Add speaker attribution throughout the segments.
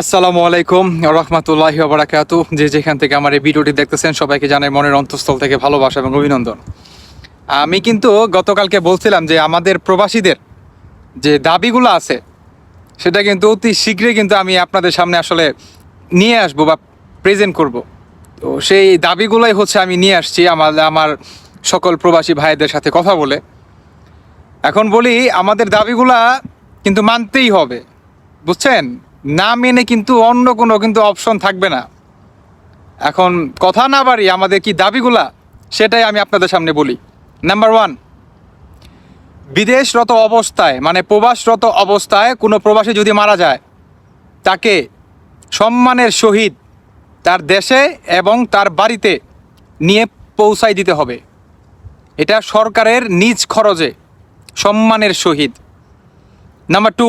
Speaker 1: আসসালামু আলাইকুম, রহমতুল্লাহি বারাকাত যে যেখান থেকে আমার এই ভিডিওটি দেখতেছেন, সবাইকে জানাই মনের অন্তঃস্থল থেকে ভালোবাসা এবং অভিনন্দন। আমি কিন্তু গতকালকে বলছিলাম যে আমাদের প্রবাসীদের যে দাবিগুলো আছে, সেটা কিন্তু অতি শীঘ্রই কিন্তু আমি আপনাদের সামনে আসলে নিয়ে আসব বা প্রেজেন্ট করব। তো সেই দাবিগুলোই হচ্ছে আমি নিয়ে আসছি আমার আমার সকল প্রবাসী ভাইদের সাথে কথা বলে। এখন বলি, আমাদের দাবিগুলা কিন্তু মানতেই হবে। বুঝছেন? না মেনে কিন্তু অন্য কোনো কিন্তু অপশন থাকবে না। এখন কথা না বাড়ি আমাদের কি দাবিগুলা? সেটাই আমি আপনাদের সামনে বলি। নাম্বার ওয়ান বিদেশরত অবস্থায় মানে প্রবাসরত অবস্থায় কোনো প্রবাসী যদি মারা যায়, তাকে সম্মানের সহিত তার দেশে এবং তার বাড়িতে নিয়ে পৌঁছাই দিতে হবে। এটা সরকারের নিজ খরচে, সম্মানের সহিত। নাম্বার টু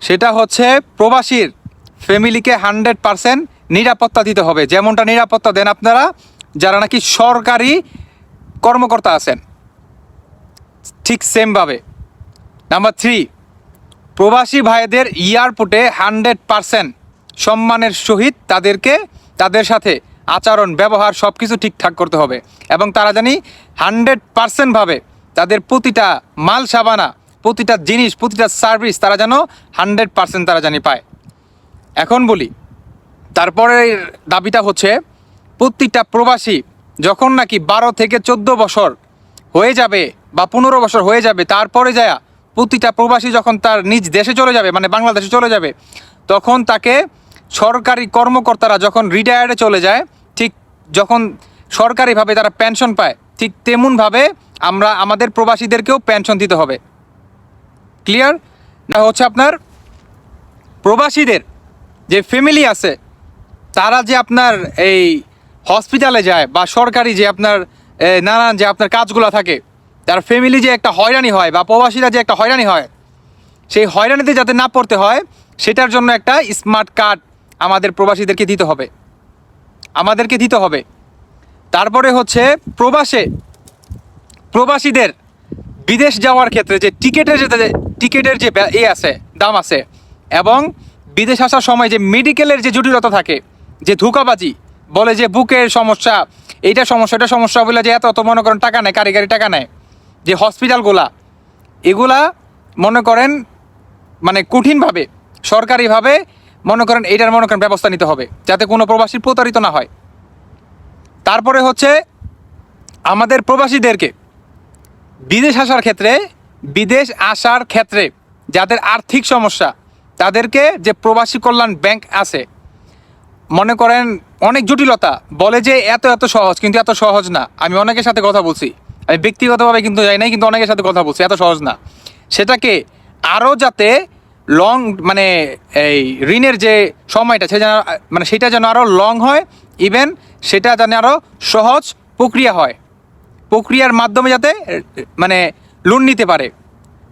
Speaker 1: সেটা হচ্ছে প্রবাসীর ফ্যামিলিকে হান্ড্রেড পারসেন্ট নিরাপত্তা দিতে হবে। যেমনটা নিরাপত্তা দেন আপনারা, যারা নাকি সরকারি কর্মকর্তা আছেন। ঠিক সেমভাবে। নাম্বার থ্রি, প্রবাসী ভাইদের এয়ারপোর্টে হান্ড্রেড পারসেন্ট সম্মানের সহিত তাদেরকে, তাদের সাথে আচরণ, ব্যবহার সব কিছু ঠিকঠাক করতে হবে। এবং তারা জানি হান্ড্রেড পারসেন্টভাবে তাদের প্রতিটা মাল সাবানা প্রতিটা জিনিস, প্রতিটা সার্ভিস তারা যেন হান্ড্রেড পারসেন্ট তারা জানি পায়। এখন বলি, তারপরের দাবিটা হচ্ছে, প্রতিটা প্রবাসী যখন নাকি বারো থেকে চোদ্দ বছর হয়ে যাবে বা পনেরো বছর হয়ে যাবে, তারপরে যায় প্রতিটা প্রবাসী যখন তার নিজ দেশে চলে যাবে মানে বাংলাদেশে চলে যাবে, তখন তাকে সরকারি কর্মকর্তারা যখন রিটায়ার্ডে চলে যায়, ঠিক যখন সরকারিভাবে তারা পেনশন পায়, ঠিক তেমনভাবে আমরা আমাদের প্রবাসীদেরকেও পেনশন দিতে হবে। ক্লিয়ার না, হচ্ছে আপনার প্রবাসীদের যে ফ্যামিলি আছে, তারা যে আপনার এই হসপিটালে যায় বা সরকারি যে আপনার নানান যে আপনার কাজগুলো থাকে, তার ফ্যামিলি যে একটা হয়রানি হয় বা প্রবাসীরা যে একটা হয়রানি হয়, সেই হয়রানিতে যাতে না পড়তে হয়, সেটার জন্য একটা স্মার্ট কার্ড আমাদের প্রবাসীদেরকে দিতে হবে। আমাদেরকে দিতে হবে। তারপরে হচ্ছে প্রবাসে, প্রবাসীদের বিদেশ যাওয়ার ক্ষেত্রে যে টিকেটের যে টিকেটের যে এ আছে, দাম আছে, এবং বিদেশ আসার সময় যে মেডিকেলের যে জটিলতা থাকে, যে ধোকাবাজি, বলে যে বুকের সমস্যা, এইটা সমস্যা এটা সমস্যা বলে যে এত, অত মনে করেন টাকা নেয় কারিগরি টাকা নেয় যে হসপিটালগুলা এগুলা মনে করেন মানে কঠিনভাবে, সরকারিভাবে মনে করেন এটার মনে করেন ব্যবস্থা নিতে হবে, যাতে কোনো প্রবাসী প্রতারিত না হয়। তারপরে হচ্ছে আমাদের প্রবাসীদেরকে বিদেশ আসার ক্ষেত্রে বিদেশ আসার ক্ষেত্রে যাদের আর্থিক সমস্যা, তাদেরকে যে প্রবাসী কল্যাণ ব্যাংক আছে, মনে করেন অনেক জটিলতা, বলে যে এত এত সহজ, কিন্তু এত সহজ না। আমি অনেকের সাথে কথা বলছি। আমি ব্যক্তিগতভাবে কিন্তু যাই নাই, কিন্তু অনেকের সাথে কথা বলছি, এত সহজ না। সেটাকে আরও যাতে লং মানে এই ঋণের যে সময়টা, সে যেন মানে সেটা যেন আরও লং হয় ইভেন সেটা যেন আরও সহজ প্রক্রিয়া হয়। প্রক্রিয়ার মাধ্যমে যাতে মানে লোন নিতে পারে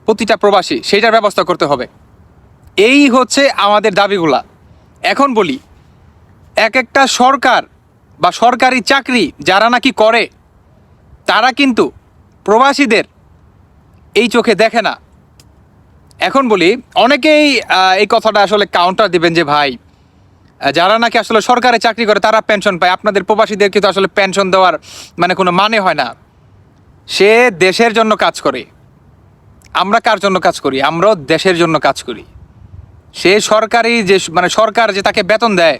Speaker 1: প্রতিটা প্রবাসী, সেইটার ব্যবস্থা করতে হবে। এই হচ্ছে আমাদের দাবিগুলা। এখন বলি, এক একটা সরকার বা সরকারি চাকরি যারা নাকি করে, তারা কিন্তু প্রবাসীদের এই চোখে দেখে না। এখন বলি, অনেকেই এই কথাটা আসলে কাউন্টার দিবেন যে, ভাই যারা নাকি আসলে সরকারি চাকরি করে, তারা পেনশন পায়। আপনাদের প্রবাসীদের কিন্তু আসলে পেনশন দেওয়ার মানে কোনো মানে হয় না। সে দেশের জন্য কাজ করে। আমরা কার জন্য কাজ করি? আমরাও দেশের জন্য কাজ করি। সে সরকারি যে মানে সরকার যে তাকে বেতন দেয়,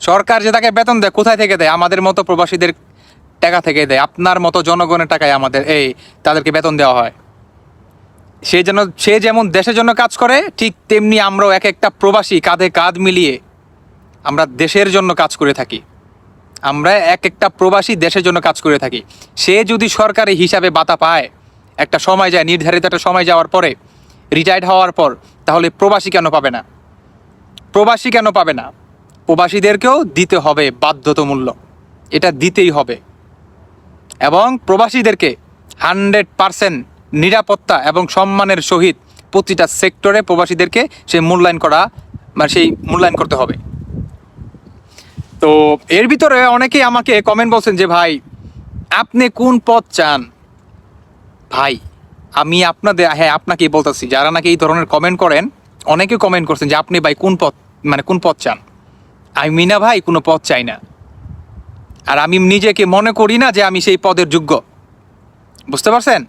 Speaker 1: সরকার যে তাকে বেতন দেয়, কোথায় থেকে দেয়? আমাদের মতো প্রবাসীদের টাকা থেকে দেয়। আপনার মতো জনগণের টাকায় আমাদের এই তাদেরকে বেতন দেওয়া হয়। সে যেন, সে যেমন দেশের জন্য কাজ করে, ঠিক তেমনি আমরাও এক একটা প্রবাসী কাঁধে কাঁধ মিলিয়ে আমরা দেশের জন্য কাজ করে থাকি। আমরা এক একটা প্রবাসী দেশের জন্য কাজ করে থাকি। সে যদি সরকারি হিসাবে বাতা পায়, একটা সময় যায়, নির্ধারিত একটা সময় যাওয়ার পরে রিটায়ার্ড হওয়ার পর, তাহলে প্রবাসী কেন পাবে না? প্রবাসী কেন পাবে না? প্রবাসীদেরকেও দিতে হবে বাধ্যতামূল্য এটা দিতেই হবে। এবং প্রবাসীদেরকে হান্ড্রেড পারসেন্ট নিরাপত্তা এবং সম্মানের সহিত প্রতিটা সেক্টরে প্রবাসীদেরকে সে মূল্যায়ন করা মানে সেই মূল্যায়ন করতে হবে। তো এর ভিতরে অনেকেই আমাকে কমেন্ট বলছেন যে, ভাই, আপনি কোন পথ চান? ভাই, আমি আপনাদের হ্যাঁ আপনাকেই বলতেছি, যারা নাকি এই ধরনের কমেন্ট করেন অনেকে কমেন্ট করছেন যে, আপনি ভাই কোন পথ মানে কোন পথ চান? আমি মিনা ভাই, কোনো পথ চাই না। আর আমি নিজেকে মনে করি না যে, আমি সেই পদের যোগ্য। বুঝতে পারছেন?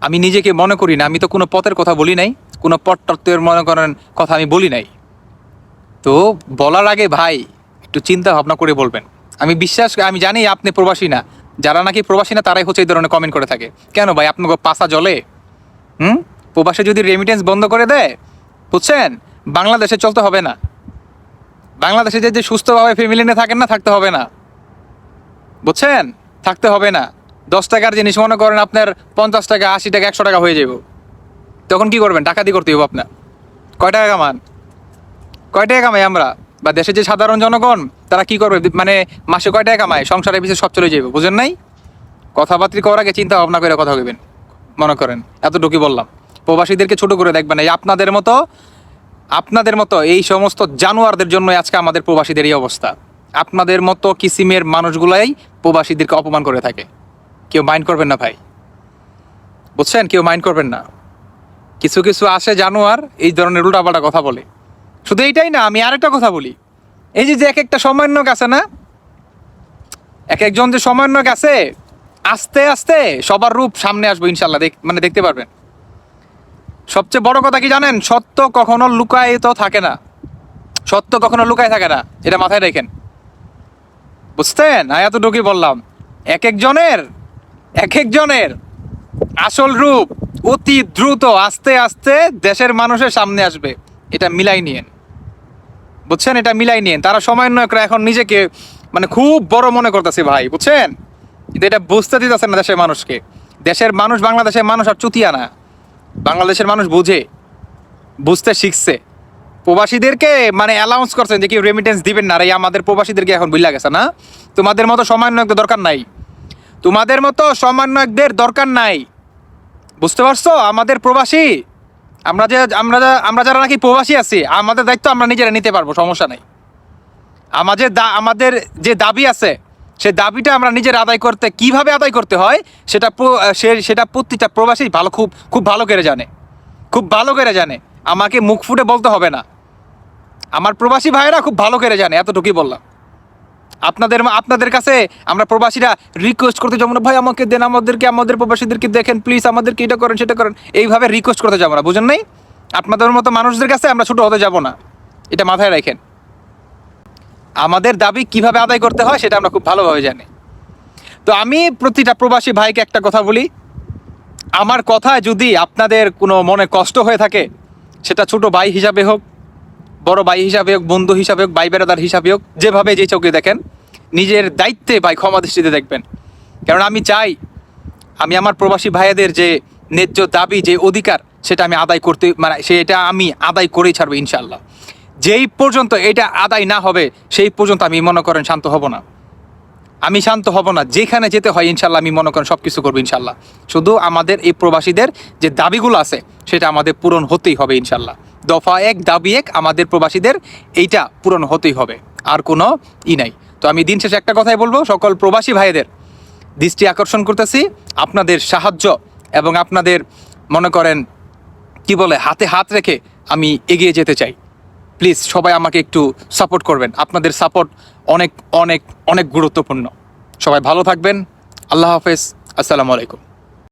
Speaker 1: আমি নিজেকে মনে করি না, আমি তো কোনো পথের কথা বলি নাই, কোনো তত্ত্বের মনে করেন কথা আমি বলি নাই। তো বলার আগে ভাই একটু চিন্তা ভাবনা করে বলবেন। আমি বিশ্বাস আমি জানি আপনি প্রবাসী না। যারা নাকি প্রবাসী না, তারাই হচ্ছে এই ধরনের কমেন্ট করে থাকে। কেন ভাই, আপনাকে পাশা জলে হুম? প্রবাসে যদি রেমিটেন্স বন্ধ করে দেয়, বুঝছেন? বাংলাদেশে চলতে হবে না। বাংলাদেশে যে যে সুস্থভাবে ফ্যামিলি নিয়ে থাকেন না, থাকতে হবে না। বুঝছেন? থাকতে হবে না। দশ টাকার জিনিস, মনে করেন আপনার পঞ্চাশ টাকা, আশি টাকা, একশো টাকা হয়ে যাব তখন কি করবেন? ডাকাতি করতে হবে আপনার। কয় টাকা কামান? কয় টাকা কামাই আমরা? বা দেশের যে সাধারণ জনগণ, তারা কি করবে? মানে মাসে কয় টাকা কামায়? সংসারের পিছিয়ে সব চলে যাবে বুঝেন নাই? কথাবার্তি করার আগে চিন্তা ভাবনা করে কথা কইবেন, মনে করেন। এতটুকুই বললাম। প্রবাসীদেরকে ছোট করে দেখবেন, এই আপনাদের মতো আপনাদের মতো এই সমস্ত জানোয়ারদের জন্য আজকে আমাদের প্রবাসীদের এই অবস্থা। আপনাদের মতো কিসিমের মানুষগুলাই প্রবাসীদেরকে অপমান করে থাকে। কেউ মাইন্ড করবেন না ভাই। বুঝছেন? কেউ মাইন্ড করবেন না। কিছু কিছু আসে জানোয়ার, এই ধরনের উল্টাপাল্টা কথা বলে। শুধু এইটাই না, আমি আরেকটা কথা বলি। এই যে যে এক একটা সমন্বয়ক আছে না, এক একজন যে সমন্বয়ক আছে, আস্তে আস্তে সবার রূপ সামনে আসব ইনশাল্লাহ মানে দেখতে পারবেন। সবচেয়ে বড় কথা কি জানেন, সত্য কখনো লুকায় তো থাকে না। সত্য কখনো লুকায় থাকে না, এটা মাথায় রেখেন। বুঝতেন আমি এতটুকুই বললাম। এক একজনের এক একজনের আসল রূপ অতি দ্রুত, আস্তে আস্তে দেশের মানুষের সামনে আসবে। এটা মিলাই নিয়েন। বুঝছেন? এটা মিলাই নিয়েন। তারা সমন্বয়করা এখন নিজেকে মানে খুব বড় মনে করতেছে ভাই, বুঝছেন? কিন্তু এটা বুঝতে দিতেছে না দেশের মানুষকে। দেশের মানুষ বাংলাদেশের মানুষ আর চুতিয়া না। বাংলাদেশের মানুষ বুঝে, বুঝতে শিখছে। প্রবাসীদেরকে মানে অ্যালাউন্স করছেন যে কি রেমিটেন্স দিবেন না রে আমাদের প্রবাসীদেরকে এখন বুঝলা গেছে, না? তোমাদের মতো সমন্বয়কদের দরকার নাই। তোমাদের মতো সমন্বয়কদের দরকার নাই। বুঝতে পারছ? আমাদের প্রবাসী আমরা যে আমরা আমরা যারা নাকি প্রবাসী আছি, আমাদের দায়িত্ব আমরা নিজেরা নিতে পারব, সমস্যা নেই। আমাদের আমাদের যে দাবি আছে, সে দাবিটা আমরা নিজের আদায় করতে কীভাবে আদায় করতে হয়, সেটা সেটা প্রতিটা প্রবাসী ভালো খুব খুব ভালো করে জানে। খুব ভালো করে জানে। আমাকে মুখ ফুটে বলতে হবে না। আমার প্রবাসী ভাইয়েরা খুব ভালো করে জানে, এতটুকুই বললাম। আপনাদের আপনাদের কাছে আমরা প্রবাসীরা রিকোয়েস্ট করতে যাব না। ভাই, আমাকে দেন, আমাদেরকে, আমাদের প্রবাসীদেরকে দেখেন প্লিজ আমাদেরকে এটা করেন, সেটা করেন। এইভাবে রিকোয়েস্ট করতে যাব না, বুঝেন নাই? আপনাদের মতো মানুষদের কাছে আমরা ছোট হতে যাব না। এটা মাথায় রাখেন। আমাদের দাবি কীভাবে আদায় করতে হয় সেটা আমরা খুব ভালোভাবে জানি। তো আমি প্রতিটা প্রবাসী ভাইকে একটা কথা বলি। আমার কথায় যদি আপনাদের কোনো মনে কষ্ট হয়ে থাকে, সেটা ছোট ভাই হিসাবে হোক বড় ভাই হিসাবে হোক, বন্ধু হিসাবে হোক, ভাই বেড়াদার হিসাবে হোক, যেভাবে যে চোখে দেখেন, নিজের দায়িত্বে ভাই ক্ষমা দৃষ্টিতে দেখবেন। কারণ আমি চাই, আমি আমার প্রবাসী ভাইয়াদের যে ন্যায্য দাবি, যে অধিকার, সেটা আমি আদায় করতে মানে সেটা আমি আদায় করেই ছাড়বো ইনশাল্লাহ যেই পর্যন্ত এটা আদায় না হবে, সেই পর্যন্ত আমি মনে করেন শান্ত হব না। আমি শান্ত হব না, যেখানে যেতে হয় ইনশাল্লাহ আমি মনে করেন সব কিছু করব ইনশাল্লাহ শুধু আমাদের এই প্রবাসীদের যে দাবিগুলো আছে, সেটা আমাদের পূরণ হতেই হবে ইনশাল্লাহ দফা এক, দাবি এক আমাদের প্রবাসীদের এইটা পূরণ হতেই হবে। আর কোনো ই নাই। তো আমি দিন শেষে একটা কথাই বলব, সকল প্রবাসী ভাইদের দৃষ্টি আকর্ষণ করতেছি, আপনাদের সাহায্য এবং আপনাদের মনে করেন, কি বলে, হাতে হাত রেখে আমি এগিয়ে যেতে চাই। প্লিজ সবাই আমাকে একটু সাপোর্ট করবেন। আপনাদের সাপোর্ট অনেক অনেক অনেক গুরুত্বপূর্ণ। সবাই ভালো থাকবেন। আল্লাহ হাফেজ। আসসালামু আলাইকুম।